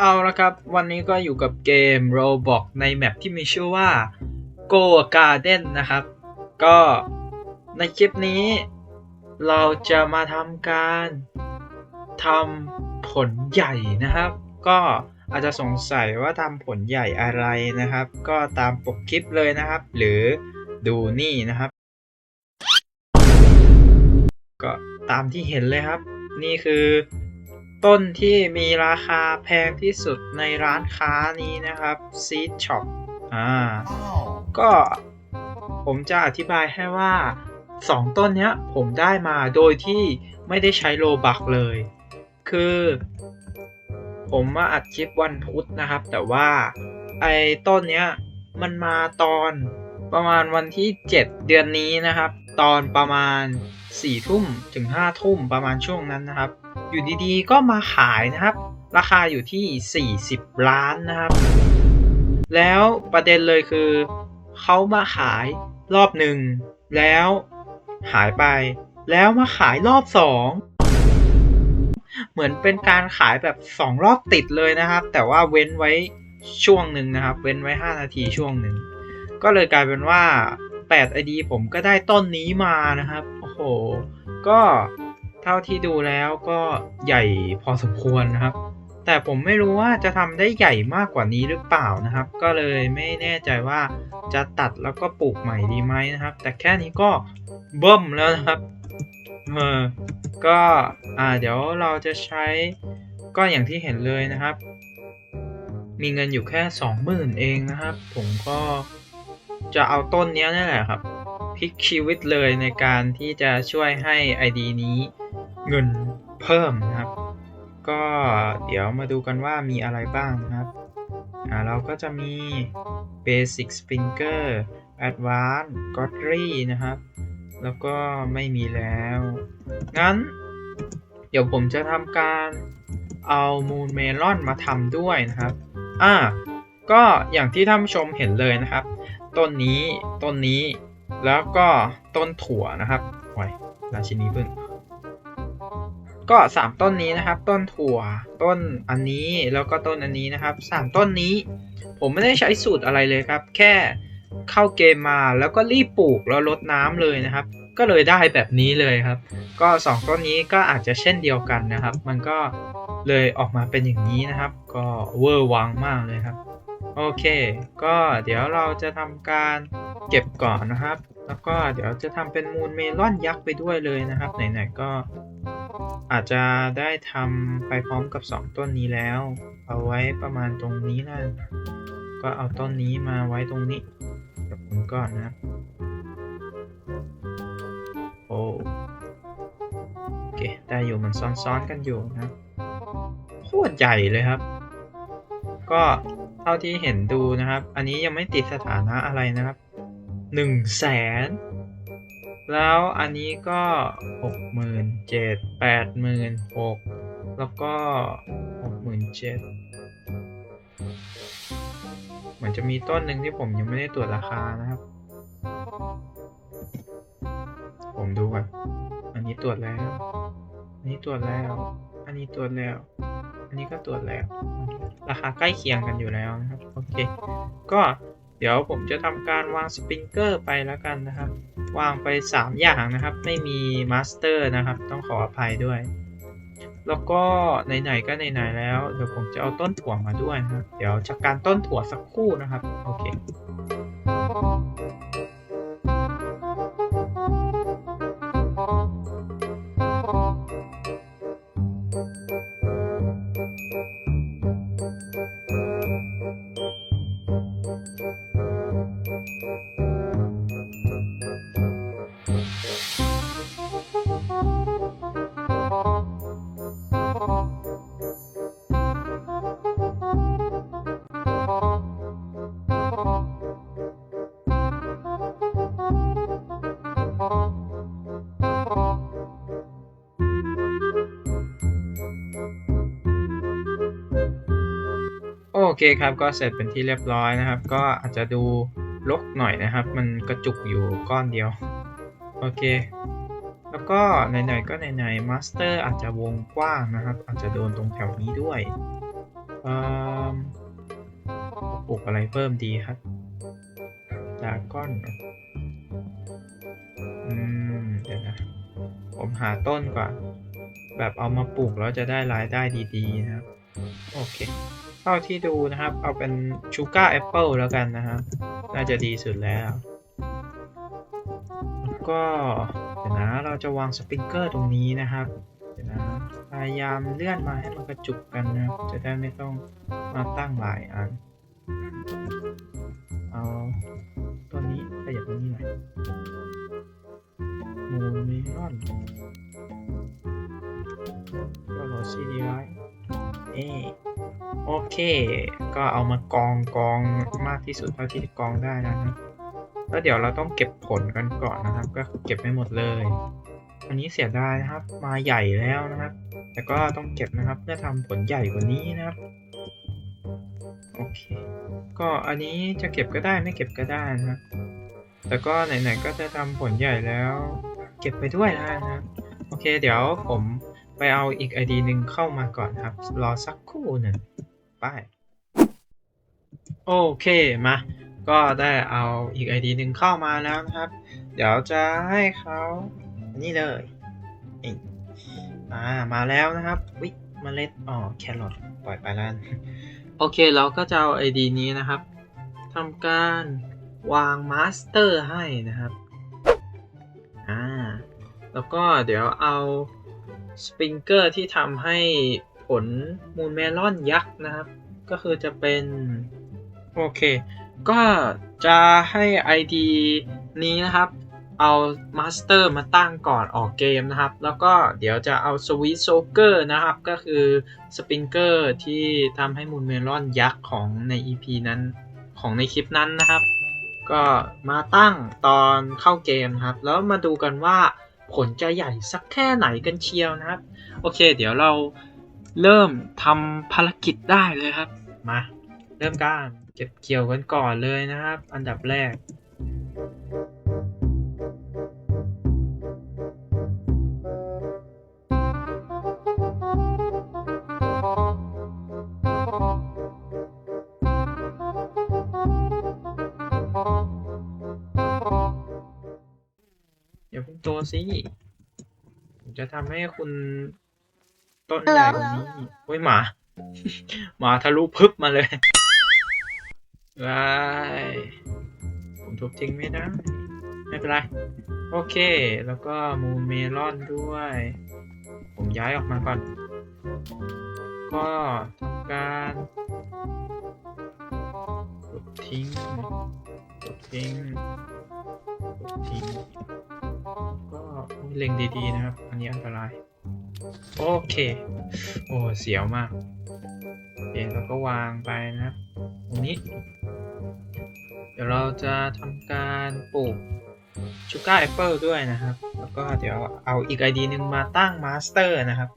เอาละครับ วันนี้ก็อยู่กับเกม Roblox ในแมปที่มีชื่อว่า Go Garden นะครับ ก็ในคลิปนี้ เราจะมาทำการทำผลใหญ่นะครับ ก็อาจจะสงสัยว่าทำผลใหญ่อะไรนะครับ ก็ตามปกคลิปเลยนะครับ หรือดูนี่นะครับ ก็ตามที่เห็นเลยครับ นี่คือ ต้นที่มีราคาแพงที่สุดในร้านค้านี้นะครับ Seed Shop อ่า ก็ผมจะอธิบายให้ว่า 2 ต้นเนี้ยผมได้มาโดยที่ไม่ได้ใช้โลบักเลย คือ ผมมาอัดคลิปวันพุธนะครับ แต่ว่าไอ้ต้นเนี้ยมันมาตอนประมาณวันที่ 7 เดือนนี้นะครับ ตอนประมาณ4ทุ่มถึง5ทุ่มประมาณช่วงนั้นนะครับ อยู่ดีๆก็มาขายนะครับ ราคาอยู่ที่ 40 ล้านนะครับ แล้วประเด็นเลยคือเขามาขายรอบหนึ่งแล้วหายไป แล้วมาขายรอบสองเหมือนเป็นการขายแบบสองรอบติดเลยนะครับ แต่ว่าเว้นไว้ช่วงหนึ่งนะครับ เว้นไว้ 5 นาทีช่วงหนึ่งก็เลยกลายเป็นว่า 8 ID ผมก็ได้ต้นนี้มานะครับ โอ้โห ก็เท่าที่ดูแล้วก็ใหญ่พอสมควรนะครับ แต่ผมไม่รู้ว่าจะทำได้ใหญ่มากกว่านี้หรือเปล่านะครับ ก็เลยไม่แน่ใจว่าจะตัดแล้วก็ปลูกใหม่ดีไหมนะครับ แต่แค่นี้ก็เบิ่มแล้วนะครับ เออ ก็อ่าเดี๋ยวเราจะใช้ก็อย่างที่เห็นเลยนะครับ มีเงินอยู่แค่สองหมื่นเองนะครับ ผมก็ จะเอาต้นนี้นี่แหละครับพลิกชีวิตเลยในการที่จะช่วยให้ ID นี้เงินเพิ่มนะครับ ก็เดี๋ยวมาดูกันว่ามีอะไรบ้างนะครับอ่าเราก็จะมี Basic Sprinkler Advanced g o d r y นะครับ แล้วก็ไม่มีแล้ว งั้น เดี๋ยวผมจะทำการเอา Moon Melon มาทำด้วยนะครับ อ่า ก็อย่างที่ท่านผู้ชมเห็นเลยนะครับ ต้นนี้ต้นนี้ แล้วก็ต้นถั่วนะครับโอ้ยราชินีพึ่งก็สามต้นนี้นะครับ ต้นถั่วต้นอันนี้แล้วก็ต้นอันนี้นะครับสามต้นนี้ ผมไม่ได้ใช้สูตรอะไรเลยครับ แค่เข้าเกมมาแล้วก็รีบปลูกแล้วลดน้ำเลยนะครับ ก็เลยได้แบบนี้เลยครับ ก็สองต้นนี้ก็อาจจะเช่นเดียวกันนะครับ มันก็เลยออกมาเป็นอย่างนี้นะครับ ก็เวอร์วังมากเลยครับ โอเค ก็เดี๋ยวเราจะทำการเก็บก่อนนะครับ แล้วก็เดี๋ยวจะทำเป็นมูลเมลอนยักษ์ไปด้วยเลยนะครับ ไหนๆก็อาจจะได้ทำไปพร้อมกับ 2 ต้นนี้แล้ว เอาไว้ประมาณตรงนี้นะก็เอาต้นนี้มาไว้ตรงนี้เดี๋ยวผมก่อนนะโอ้โอเค ได้อยู่มันซ้อนๆกันอยู่นะโคตรใหญ่เลยครับ ก็เท่าที่เห็นดูนะครับ อันนี้ยังไม่ติดสถานะอะไรนะครับหนึ่งแสนแล้วอันนี้ก็หกหมื่นเจ็ดแปดหมื่นหกแล้วก็หกหมื่นเจ็ดเหมือนจะมีต้นหนึ่งที่ผมยังไม่ได้ตรวจราคานะครับ ผมดูก่อนอันนี้ตรวจแล้ว อันนี้ตรวจแล้ว อันนี้ตรวจแล้ว อันนี้ก็ตรวจแล้ว ราคาใกล้เคียงกันอยู่แล้วนะครับ โอเค ก็เดี๋ยวผมจะทำการวางสปริงเกอร์ไปแล้วกันนะครับ วางไป 3 อย่างนะครับ ไม่มีมาสเตอร์นะครับ ต้องขออภัยด้วย แล้วก็ไหนๆก็ไหนๆแล้ว เดี๋ยวผมจะเอาต้นถั่วมาด้วยนะครับ เดี๋ยวจัดการต้นถั่วสักคู่นะครับ โอเค คครับก็เสร็จเป็นที่เรียบร้อยนะครับ ก็อาจจะดูรกหน่อยนะครับ มันกระจุกอยู่ก้อนเดียว โอเค แล้วก็ไหนๆก็ไหนๆมาสเตอร์อาจจะวงกว้างนะครับ อาจจะโดนตรงแถวนี้ด้วยอเอ่อปลูกอะไรเพิ่มดีครับดาก้อนอืมเดี๋ยวนะ ผมหาต้นก่อน แบบเอามาปลูกแล้วจะได้รายได้ดีๆนะครับ โอเค ท่าที่ดูนะครับ เอาเป็นชูการ์แอปเปิลแล้วกันนะครับ น่าจะดีสุดแล้วแล้วก็เดี๋ยวนะเราจะวางสปริงเกอร์ตรงนี้นะครับเดี๋ยวนะพยายามเลื่อนมาให้มันกระจุกกันนะจะได้ไม่ต้องมาตั้งหลายอันเอาตัวนี้ขยับตัวนี้หน่อยมูเมลอนก็โรซี่ดีไว้เอ๊ โอเค ก็เอามากองกองมากที่สุดเท่าที่กองได้นะครับแล้วเดี๋ยวเราต้องเก็บผลกันก่อนนะครับ ก็เก็บไม่หมดเลย อันนี้เสียดายนะครับ มาใหญ่แล้วนะครับ แต่ก็ต้องเก็บนะครับเพื่อทำผลใหญ่กว่านี้นะครับ โอเค ก็อันนี้จะเก็บก็ได้ไม่เก็บก็ได้นะครับแต่ก็ไหนๆก็จะทำผลใหญ่แล้ว เก็บไปด้วยนะครับโอเค เดี๋ยวผมไปเอาอีก ID หนึ่งเข้ามาก่อนครับ รอสักครู่หนึ่ง ไปโอเคมา ก็ได้เอาอีก ID หนึ่งเข้ามาแล้วนะครับ เดี๋ยวจะให้เขานนี้เลยอ่ามาแล้วนะครับวิมเมล็ดอ๋อแครอทปล่อยไปแล้วโอเคเราก็จะเอา ID นี้นะครับทำการวางมาสเตอร์ให้นะครับอ่าแล้วก็เดี๋ยวเอาสปริงเกอร์ที่ทำให้ ผลมูลเมลอนยักษ์นะครับ ก็คือจะเป็น โอเค ก็จะให้ ID นี้นะครับ เอามาสเตอร์มาตั้งก่อนออกเกมนะครับ แล้วก็เดี๋ยวจะเอาสวิตโซเกอร์นะครับ ก็คือสปริงเกอร์ที่ทำให้มูลเมลอนยักษ์ของใน EP นั้นของในคลิปนั้นนะครับ ก็มาตั้งตอนเข้าเกมครับ แล้วมาดูกันว่าผลจะใหญ่สักแค่ไหนกันเชียวนะครับ โอเค เดี๋ยวเรา เริ่มทำภารกิจได้เลยครับ มา เริ่มการเก็บเกี่ยวกันก่อนเลยนะครับ อันดับแรกอย่าเพิ่งโตสิผมจะทำให้คุณ ต้นใหญ่กว่านี้โอ้ยหมา หมาทะลุพึบมาเลยว้ายผมทุบทิ้งไม่ได้ ไม่เป็นไร โอเค แล้วก็มูลเมลอนด้วย ผมย้ายออกมาก่อน ก็ทำการกดทิ้งกดทิ้งกดทิ้ง ก็เล็งดีๆนะครับ อันนี้อันตราย โอเค โอ้เสียวมากโอเคเราก็วางไปนะตรงนี้ เดี๋ยวเราจะทำการปลูกชูการ์แอปเปิลด้วยนะครับ แล้วก็เดี๋ยวเอาอีก ID หนึ่งมาตั้งมาสเตอร์นะครับ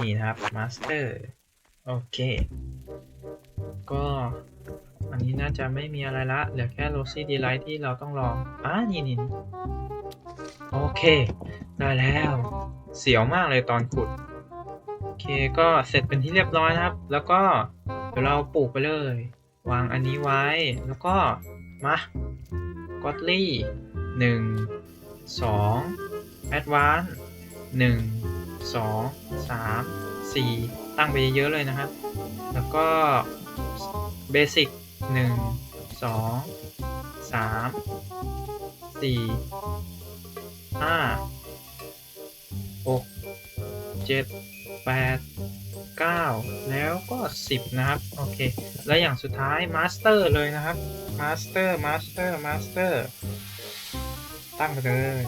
นี่นะครับมาสเตอร์โอเค ก็อันนี้น่าจะไม่มีอะไรละ เหลือแค่โรซี่ดีไลท์ที่เราต้องรออ่านี่นี่ โอเค ได้แล้ว เสียวมากเลยตอนขุด โอเคก็เสร็จเป็นที่เรียบร้อยนะครับ แล้วก็เดี๋ยวเราปลูกไปเลย วางอันนี้ไว้ แล้วก็ มากอตลี่หนึ่งสองแอดวานหนึ่งสองสามสี่ตั้งไปเยอะๆเลยนะครับ แล้วก็เบสิกหนึ่งสองสามสี่ ห้าหกเจ็ดแปดเก้าแล้วก็สิบนะครับ โอเค และอย่างสุดท้ายมาสเตอร์เลยนะครับมาสเตอร์มาสเตอร์มาสเตอร์ตั้งไปเลย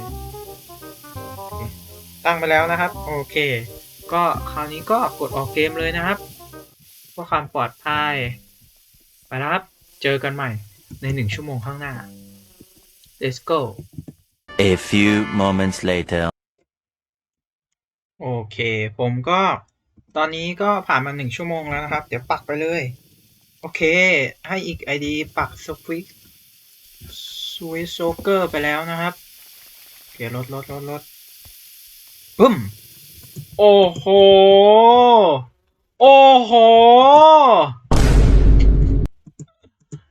ตั้งไปแล้วนะครับ โอเค ก็คราวนี้ก็กดออกเกมเลยนะครับเพื่อความปลอดภัยไปแล้วครับ เจอกันใหม่ในหนึ่งชั่วโมงข้างหน้า let's go A few moments later. โอเค ผมก็ตอนนี้ก็ผ่านมาหนึ่งชั่วโมงแล้วนะครับ เดี๋ยวปักไปเลย โอเค ให้อีก ID ปักสวิกสวิสโซเกอร์ไปแล้วนะครับโอเคลดลดลดลดปึ้มโอ้โห โอ้โห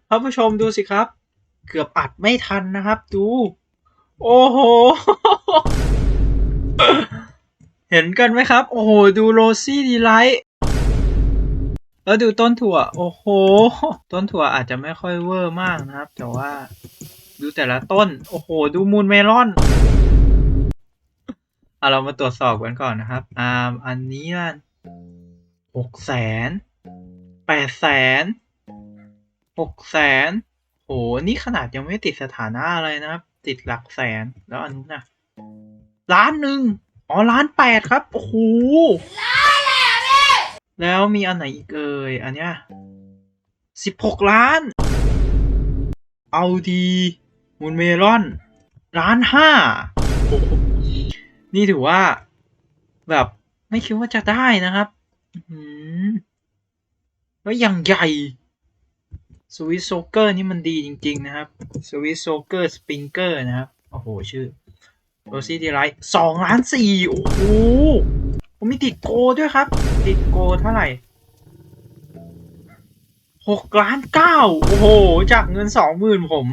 ท่านผู้ชมดูสิครับ เกือบอัดไม่ทันนะครับ ดู โอ้โห เห็นกันไหมครับ โอ้โห ดูโรซี่ดีไลท์ แล้วดูต้นถั่ว โอ้โห ต้นถั่วอาจจะไม่ค่อยเวอร์มากนะครับ แต่ว่า ดูแต่ละต้น โอ้โห ดูมูนเมลอนเอาเรามาตรวจสอบกันก่อนนะครับ อ่า อันนี้ละหกแสนแปดแสนหกแสนโห นี่ขนาดยังไม่ติดสถานะอะไรนะครับ ติดหลักแสนแล้วอันนู้นนะล้านหนึ่งอ๋อล้านแปดครับโอ้โหแล้วมีอันไหนอีกเอ่ยอันเนี้ยสิบหกล้าน เอาดีมูนเมลอนล้านห้าโอ้โหนี่ถือว่า แบบไม่คิดว่าจะได้นะครับ อื้อหือแล้วอย่างใหญ่ สวิ s โซเกอร์นี่มันดีจริง ๆ นะครับสวิ s โซเกอร์สปริงเกอร์นะครับ โอ้โห ชื่อโรซี่ดีไลท์สองล้านสี่โอ้โห ผมมีติดโกด้วยครับ ติดโกเท่าไหร่หกล้านเก้าโอ้โห จากเงินสองหมื่นผม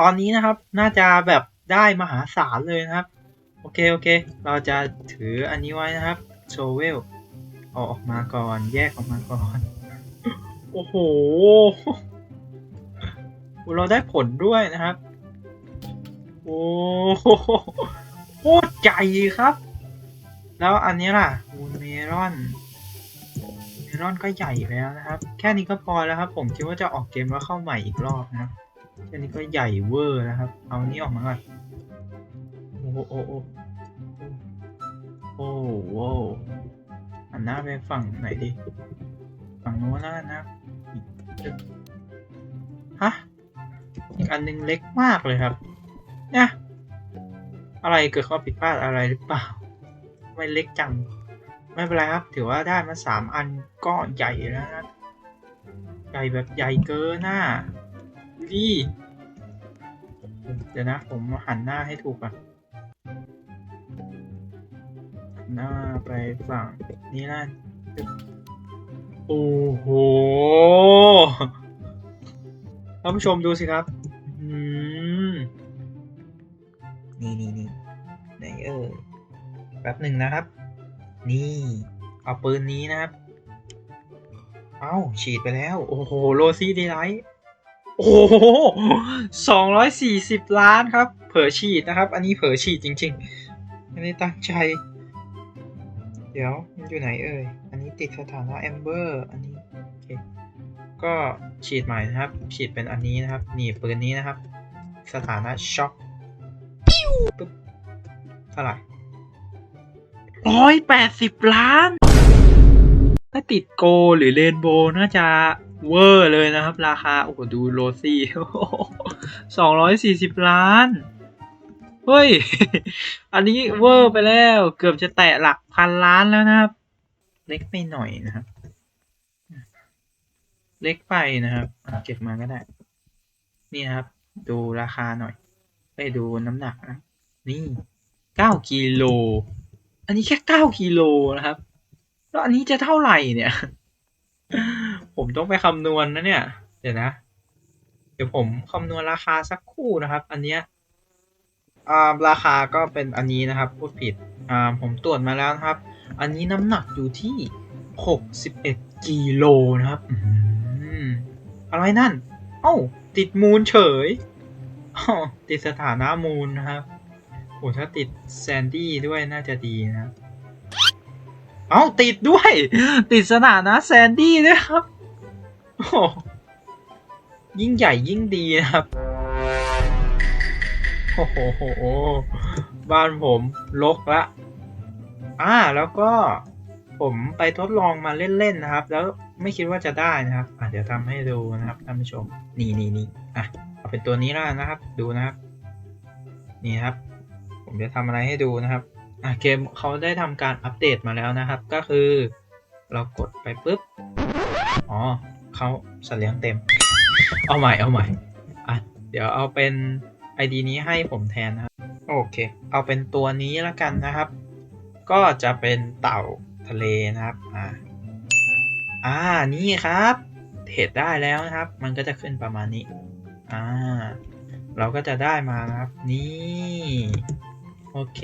ตอนนี้นะครับ น่าจะแบบได้มหาศาลเลยนะครับ โอเค โอเค เราจะถืออันนี้ไว้นะครับโชเวลออกมาก่อน แยกออกมาก่อน โอ้โห เราได้ผลด้วยนะครับ โอ้โหโคตรใหญ่ครับ แล้วอันนี้ล่ะมูนเมลอนเมลอนก็ใหญ่แล้วนะครับ แค่นี้ก็พอแล้วครับ ผมคิดว่าจะออกเกมแล้วเข้าใหม่อีกรอบนะครับแค่นี้ก็ใหญ่เวอร์นะครับ เอานี้ออกมาก่อนโอ้โหโอ้โหโอ้โหอันหน้าไปฝั่งไหนดี ฝั่งโน้นแล้วกันนะครับฮะ อีกอันหนึงเล็กมากเลยครับเนี่ยอะไรเกิดข้อผิดพลาดอะไรหรือเปล่าไม่เล็กจัง ไม่เป็นไรครับ ถือว่าได้มาสามอันก็ใหญ่แล้วนะครับใหญ่แบบใหญ่เกินหน้าดูดิเดี๋ยวนะ ผมหันหน้าให้ถูกก่อนหน้าไปฝั่งนี้นั่นโอ้โห ท่านผู้ชมดูสิครับ อืม นี่นี่นี่ไหนเออแป๊บหนึ่งนะครับ นี่ เอาปืนนี้นะครับ เอ้า ฉีดไปแล้ว โอ้โหโรซี่ดีไลท์โอ้โหสองร้อยสี่สิบล้านครับ เผลอฉีดนะครับ อันนี้เผลอฉีดจริงๆ ไม่ได้ตั้งใจ เดี๋ยว มันอยู่ไหนเอ่ย อันนี้ติดสถานะแอมเบอร์ อันนี้ โอเค ก็ฉีดใหม่นะครับ ฉีดเป็นอันนี้นะครับ หนีปืนนี้นะครับ สถานะช็อคปึ๊บเท่าไหร่ร้อยแปดสิบล้าน ถ้าติดโกหรือเรนโบว์น่าจะเวอร์เลยนะครับ ราคา โอ้โห ดูโรซี่สองร้อยสี่สิบล้าน เฮ้ย อันนี้เวอร์ไปแล้ว เกือบจะแตะหลักพันล้านแล้วนะครับ เล็กไปหน่อยนะครับ เล็กไปนะครับ เก็บมาก็ได้ นี่นะครับ ดูราคาหน่อย ไปดูน้ำหนักนะ นี่เก้ากิโล อันนี้แค่เก้ากิโลนะครับ แล้วอันนี้จะเท่าไหร่เนี่ย ผมต้องไปคำนวณนะเนี่ย เดี๋ยวนะ เดี๋ยวผมคำนวณราคาสักคู่นะครับ อันเนี้ยอ่าราคาก็เป็นอันนี้นะครับ พูดผิดอ่าผมตรวจมาแล้วนะครับ อันนี้น้ำหนักอยู่ที่หกสิบเอ็ดกิโลนะครับ อะไรนั่น เอ้า ติดมูลเฉยอ้าติดสถานะมูลนะครับโอ้ถ้าติดแซนดี้ด้วยน่าจะดีนะ เอ้า ติดด้วย ติดสถานะแซนดี้ด้วยครับโอ้ยิ่งใหญ่ยิ่งดีนะครับ โอ้โหโหโหบ้านผมลกละ อ่า แล้วก็ผมไปทดลองมาเล่น ๆ นะครับ แล้ว ไม่คิดว่าจะได้นะครับอะเดี๋ยวทำให้ดูนะครับท่านผู้ชมนี่นี่นี่อะเอาเป็นตัวนี้แล้วนะครับ ดูนะครับ นี่ครับ ผมจะทำอะไรให้ดูนะครับอะเกมเขาได้ทำการอัปเดตมาแล้วนะครับ ก็คือ เรากดไปปุ๊บอ๋อเขาสัตว์เลี้ยงเต็ม เอาใหม่เอาใหม่อะเดี๋ยวเอาเป็น ID นี้ให้ผมแทนนะครับโอเค เอาเป็นตัวนี้แล้วกันนะครับ ก็จะเป็นเต่าทะเลนะครับอ่า อ่านี่ครับเห็ดได้แล้วนะครับ มันก็จะขึ้นประมาณนี้ อ่า เราก็จะได้มานะครับ นี่ โอเค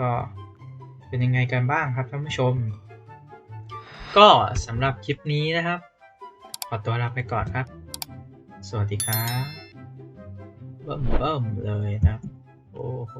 ก็เป็นยังไงกันบ้างครับท่านผู้ชม ก็สำหรับคลิปนี้นะครับ ขอตัวลาไปก่อนครับ สวัสดีครับเบิ่มเบิ่มเลยนะ โอ้โห